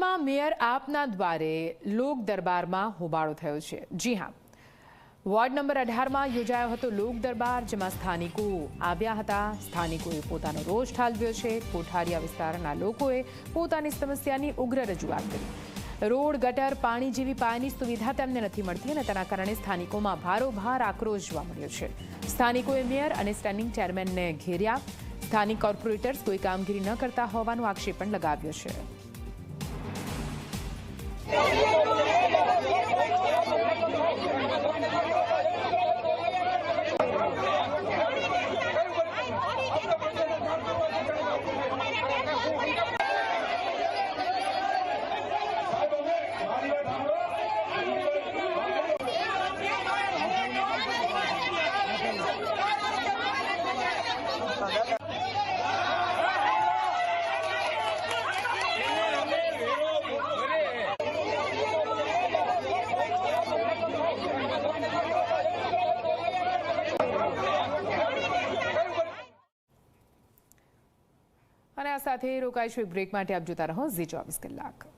રાજકોટમાં મેયર આપના દ્વારે લોક દરબારમાં હોબાળો થયો છે. જી હા. વોર્ડ નંબર અઢારમાં યોજાયો હતો લોક દરબાર જેમાં સ્થાનિકો આવ્યા હતા. સ્થાનિકોએ પોતાનો રોષ ઠાલવ્યો છે. કોઠારિયા વિસ્તારના લોકોએ પોતાની સમસ્યાની ઉગ્ર રજૂઆત કરી. રોડ, ગટર, પાણી જેવી પાયાની સુવિધા તેમને નથી મળતી અને તેના કારણે સ્થાનિકોમાં ભારોભાર આક્રોશ જોવા મળ્યો છે. સ્થાનિકોએ મેયર અને સ્ટેન્ડિંગ ચેરમેનને ઘેર્યા. સ્થાનિક કોર્પોરેટર્સ કોઈ કામગીરી ન કરતા હોવાનો આક્ષેપ પણ લગાવ્યો છે. અને આ સાથે રોકાઈશું એક બ્રેક માટે. આપ જોતા રહો ઝી ચોવીસ કલાક.